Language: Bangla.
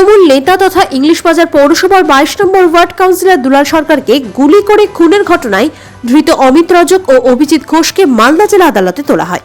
তৃণমূল নেতা তথা ইংলিশ বাজার পৌরসভার বাইশ নম্বর ওয়ার্ড কাউন্সিলর দুলাল সরকারকে গুলি করে খুনের ঘটনায় ধৃত অমিত রজক ও অভিজিৎ ঘোষকে মালদা জেলা আদালতে তোলা হয়।